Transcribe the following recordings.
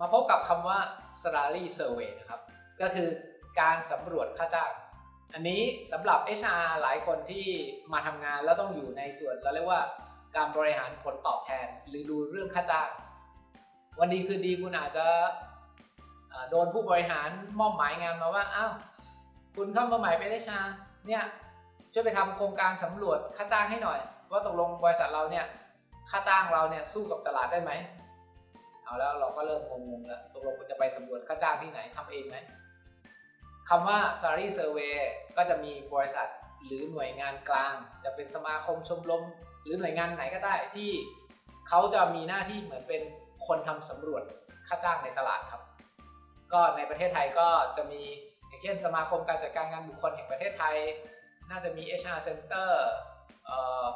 มาพบกับคำว่า salary survey นะครับ ก็คือการสำรวจค่าจ้าง อันนี้สำหรับ HR หลายคนที่มาทำงานแล้วต้องอยู่ในส่วนเราเรียกว่าการบริหารผลตอบแทนหรือดูเรื่องค่าจ้าง วันดีคืนดีคุณอาจจะโดนผู้บริหารมอบหมายงานมาว่าอ้าวคุณเข้ามาใหม่เป็น HR เนี่ยช่วยไปทำโครงการสำรวจค่าจ้างให้หน่อย ว่าตกลงบริษัทเราเนี่ยค่าจ้างเราเนี่ยสู้กับตลาดได้ไหม เอาแล้วเราก็เริ่มงงๆแล้วตกลงคุณจะไปสำรวจค่าจ้างที่ไหนทำเองไหมคำว่า salary survey ก็จะมีบริษัทหรือหน่วยงานกลาง จะเป็นสมาคมชมรมหรือหน่วยงานไหนก็ได้ที่เขาจะมีหน้าที่เหมือนเป็นคนทำสำรวจค่าจ้างในตลาดครับ ก็ในประเทศไทยก็จะมีอย่างเช่น สมาคมการจัดการงานบุคคลแห่งประเทศไทย น่าจะมี HR Center เอ่อ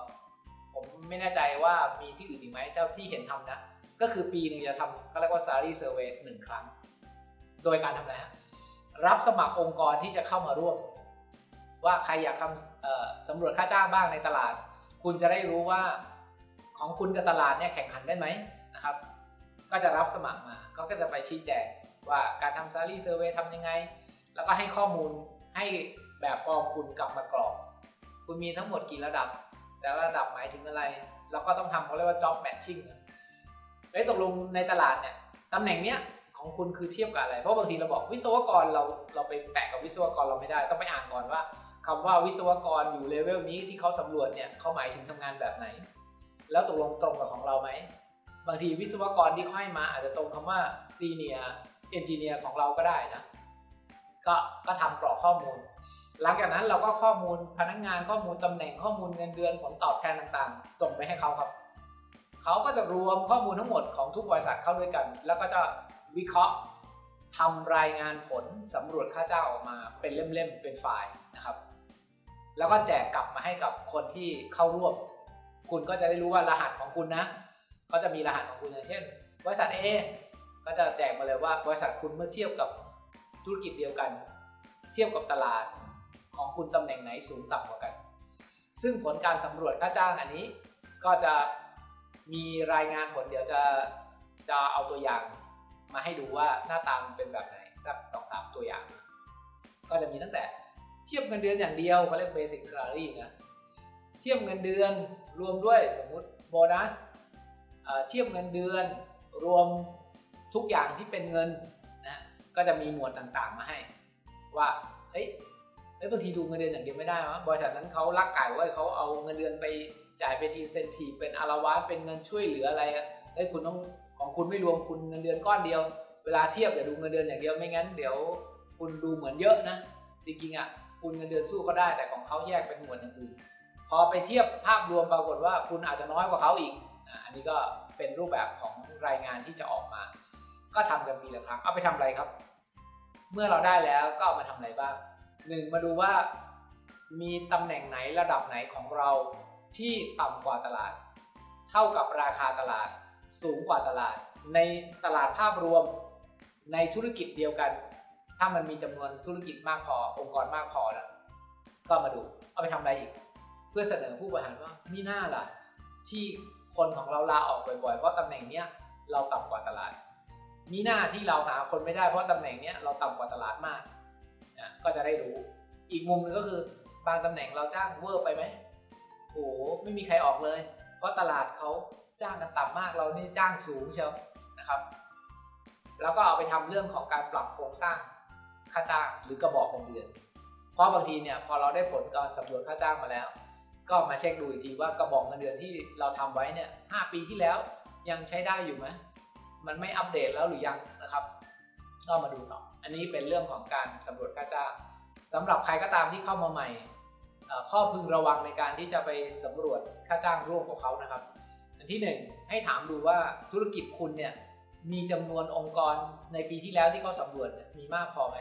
ผมไม่แน่ใจว่ามีที่อื่นอีกไหมเท่าที่เห็นทำนะ ก็คือปีหนึ่งจะทำก็เรียกว่า salary survey หนึ่งครั้ง โดยการทำอะไรฮะรับสมัครองค์กรที่จะเข้ามาร่วม ว่าใครอยากทำสำรวจค่าจ้างบ้างในตลาด คุณจะได้รู้ว่าของคุณกับตลาดเนี่ยแข่งขันได้ไหมนะครับ ก็จะรับสมัครมาเขาก็จะไปชี้แจงว่าการทำ salary survey ทำยังไง แล้วก็ให้ข้อมูลให้แบบฟอร์มคุณกลับมากรอก คุณมีทั้งหมดกี่ระดับ แต่ละระดับหมายถึงอะไร แล้วก็ต้องทำเขาเรียกว่า job matching อะ เอ้ยตกลงในตลาดเนี่ยตำแหน่งเนี้ยของคุณคือเทียบกับอะไร เพราะบางทีเราบอกวิศวกรเราเราไปแปะกับวิศวกรเราไม่ได้ ต้องไปอ่านก่อนว่าคำว่าวิศวกรอยู่เลเวลนี้ที่เขาสำรวจเนี่ยเขาหมายถึงทำงานแบบไหน แล้วตกลงตรงกับของเราไหมบางทีวิศวกรที่เขาให้มาอาจจะตรงคำว่า senior engineer ของเราก็ได้นะก็ก็ทำกรอกข้อมูล หลังจากนั้นเราก็ข้อมูลพนักงานข้อมูลตำแหน่งข้อมูลเงินเดือนผลตอบแทนต่างๆ ส่งไปให้เขาครับ เขาก็จะรวมข้อมูลทั้งหมดของทุกบริษัทเข้าด้วยกัน แล้วก็จะวิเคราะห์ทำรายงานผลสำรวจค่าจ้างออกมาเป็นเล่มๆเป็นไฟล์นะครับ แล้วก็แจกกลับมาให้กับคนที่เข้าร่วม คุณก็จะได้รู้ว่ารหัสของคุณนะก็จะมีรหัสของคุณอย่างเช่น บริษัท A ก็จะแจกมาเลยว่าบริษัทคุณเมื่อเทียบกับธุรกิจเดียวกัน เทียบกับตลาดของคุณตำแหน่งไหนสูงต่ำกว่ากัน ซึ่งผลการสำรวจค่าจ้างอันนี้ก็จะ มีรายงานผลเดี๋ยวจะจะเอาตัวอย่างมาให้ดูว่าหน้าตามันเป็นแบบไหนสักสองสามตัวอย่าง ก็จะมีตั้งแต่เทียบเงินเดือนอย่างเดียวเขาเรียก basic salary นะเทียบเงินเดือนรวมด้วยสมมุติโบนัสเทียบเงินเดือนรวมทุกอย่างที่เป็นเงินนะก็จะมีหมวดต่างๆมาให้ ว่าเฮ้ยเฮ้ยบางทีดูเงินเดือนอย่างเดียวไม่ได้วะบริษัทนั้นเขารักไก่ไว้เขาเอาเงินเดือนไป จ่ายเป็นอินเซนティブเป็นอารวาสเป็นเงินช่วยเหลืออะไรอะเฮ้ยคุณต้องของคุณไม่รวมคุณเงินเดือนก้อนเดียว เวลาเทียบอย่าดูเงินเดือนอย่างเดียวไม่งั้นเดี๋ยวคุณดูเหมือนเยอะนะจริงๆอ่ะคุณเงินเดือนสู้เขาได้แต่ของเขาแยกเป็นหมวดอย่างอื่น พอไปเทียบภาพรวมปรากฏว่าคุณอาจจะน้อยกว่าเขาอีกอ่ะอันนี้ก็เป็นรูปแบบของรายงานที่จะออกมา ก็ทำกันปีละครั้ง เอาไปทำอะไรครับ เมื่อเราได้แล้วก็เอามาทำอะไรบ้างหนึ่งมาดูว่ามีตำแหน่งไหนระดับไหนของเรา ที่ต่ำกว่าตลาด เท่ากับราคาตลาด สูงกว่าตลาด ในตลาดภาพรวมในธุรกิจเดียวกัน ถ้ามันมีจำนวนธุรกิจมากพอองค์กรมากพอแล้วก็มาดู เอาไปทำอะไรอีก เพื่อเสนอผู้บริหารว่ามีหน้าล่ะ ที่คนของเราลาออกบ่อยๆ เพราะตำแหน่งเนี้ยเราต่ำกว่าตลาด มีหน้าที่เราหาคนไม่ได้เพราะตำแหน่งเนี้ยเราต่ำกว่าตลาดมากนะก็จะได้รู้ อีกมุมหนึงก็คือบางตำแหน่งเราจ้างเวอร์ไปไหม โอ้โหไม่มีใครออกเลย เพราะตลาดเขาจ้างกันต่ำมากเรานี่จ้างสูงเชียวนะครับ แล้วก็เอาไปทำเรื่องของการปรับโครงสร้างค่าจ้างหรือกระบอกเงินเดือน เพราะบางทีเนี่ยพอเราได้ผลการสำรวจค่าจ้างมาแล้ว ก็มาเช็คดูอีกทีว่ากระบอกเงินเดือนที่เราทำไว้เนี่ยหปีที่แล้วยังใช้ได้อยู่ไหมมันไม่อัปเดตแล้วหรือยังนะครับก็มาดูต่อ อันนี้เป็นเรื่องของการสำรวจค่าจ้างสำหรับใครก็ตามที่เข้ามาใหม่ ข้อพึงระวังในการที่จะไปสำรวจค่าจ้างร่วมของเขานะครับ อันที่หนึ่งให้ถามดูว่าธุรกิจคุณเนี่ยมีจำนวนองค์กรในปีที่แล้วที่เขาสำรวจมีมากพอไหม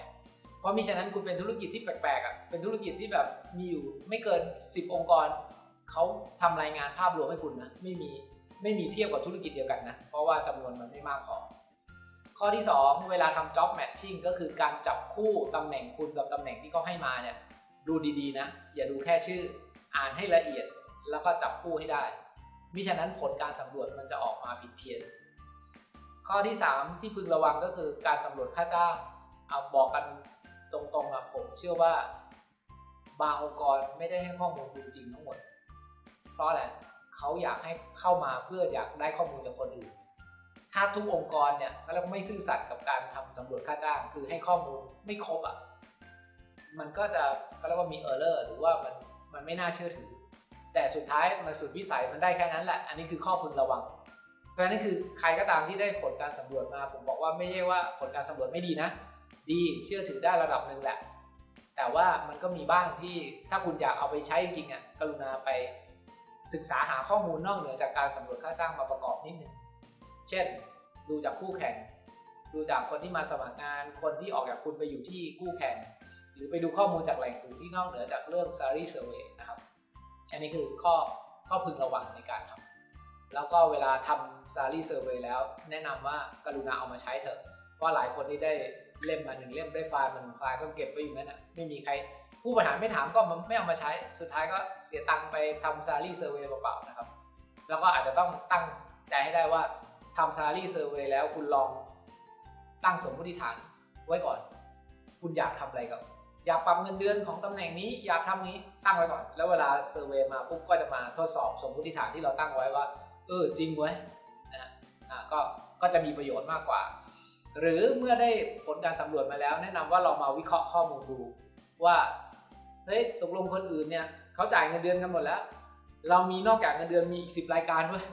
เพราะมิฉะนั้นคุณเป็นธุรกิจที่แปลกๆอะเป็นธุรกิจที่แบบมีอยู่ไม่เกิน 10 องค์กรเขาทำรายงานภาพรวมให้คุณนะไม่มีไม่มีเทียบกับธุรกิจเดียวกันนะ เพราะว่าจำนวนมันไม่มากพอข้อที่ 2 เวลาทำ job matching ก็คือการจับคู่ตำแหน่งคุณกับตำแหน่งที่เขาให้มาเนี่ย ดูดีๆนะ อย่าดูแค่ชื่อ อ่านให้ละเอียดแล้วก็จับคู่ให้ได้ มิฉะนั้นผลการสำรวจมันจะออกมาผิดเพี้ยน ข้อที่ 3 ที่พึงระวังก็คือการสำรวจค่าจ้างเอาบอกกันตรงๆอะผมเชื่อว่าบางองค์กรไม่ได้ให้ข้อมูลคุณจริงทั้งหมด เพราะอะไรเขาอยากให้เข้ามาเพื่ออยากได้ข้อมูลจากคนอื่น ถ้าทุกองค์กรเนี่ยก็เรียกว่าไม่ซื่อสัตย์กับการทำสำรวจค่าจ้าง คือให้ข้อมูลไม่ครบอะ มันก็จะก็เรียกว่ามีเออร์เลอร์หรือว่ามันมันไม่น่าเชื่อถือ แต่สุดท้ายมันสุดวิสัยมันได้แค่นั้นแหละ อันนี้คือข้อพึงระวัง เพราะนั้นคือใครก็ตามที่ได้ผลการสำรวจมา ผมบอกว่าไม่ใช่ว่าผลการสำรวจไม่ดีนะ ดีเชื่อถือได้ระดับหนึ่งแหละ แต่ว่ามันก็มีบ้างที่ถ้าคุณอยากเอาไปใช้จริงอะกรุณาไปศึกษาหาข้อมูลนอกเหนือจากการสำรวจค่าจ้างมาประกอบนิดนึง เช่น ดูจากคู่แข่ง ดูจากคนที่มาสมัครงาน คนที่ออกจากคุณไปอยู่ที่คู่แข่ง รือไปดูข้อมูลจากแหล่งอื่นที่นอกเหนือจากเรื่อง salary survey นะครับ อันนี้คือข้อข้อพึงระวังในการทำแล้วก็เวลาทำ salary survey แล้วแนะนำว่ากรุณาเอามาใช้เถอะเพราะหลายคนที่ได้เล่มมาหนึ่งเล่มได้ไฟล์มาหนึ่งไฟล์ก็เก็บไว้อยู่นั้นนะไม่มีใคร ผู้บริหารไม่ถามก็ไม่เอามาใช้ สุดท้ายก็เสียตังค์ไปทำ salary survey เปล่าๆนะครับ แล้วก็อาจจะต้องตั้งใจให้ได้ว่าทำ salary survey แล้วคุณลองตั้งสมมติฐานไว้ก่อน คุณอยากทำอะไรกับ อยากปรับเงินเดือนของตำแหน่งนี้อยากทำนี้ตั้งไว้ก่อน แล้วเวลาเซอร์เวยมาปุ๊บก็จะมาทดสอบสมมติฐานที่เราตั้งไว้ว่า เออจริงเว้ยนะอ่าก็ก็จะมีประโยชน์มากกว่า หรือเมื่อได้ผลการสำรวจมาแล้ว แนะนำว่าเรามาวิเคราะห์ข้อมูลดูว่าเฮ้ยตกลงคนอื่นเนี่ยเขาจ่ายเงินเดือนกันหมดแล้ว เรามีนอกจากเงินเดือนมีอีกสิบรายการด้วย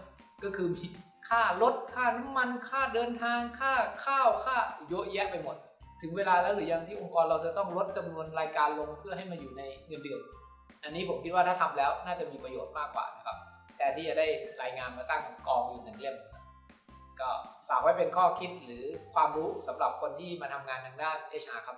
ก็คือมีค่ารถค่าน้ำมันค่าเดินทางค่าข้าวค่าเยอะแยะไปหมด ถึงเวลาแล้วหรือยังที่องค์กรเราจะต้องลดจำนวนรายการลงเพื่อให้มาอยู่ในเงินเดือน อันนี้ผมคิดว่าถ้าทำแล้วน่าจะมีประโยชน์มากกว่านะครับ แต่ที่จะได้รายงานมาตั้งกองอยู่หนึ่งเล่ม ก็ฝากไว้เป็นข้อคิดหรือความรู้สำหรับคนที่มาทำงานทางด้าน HR ครับ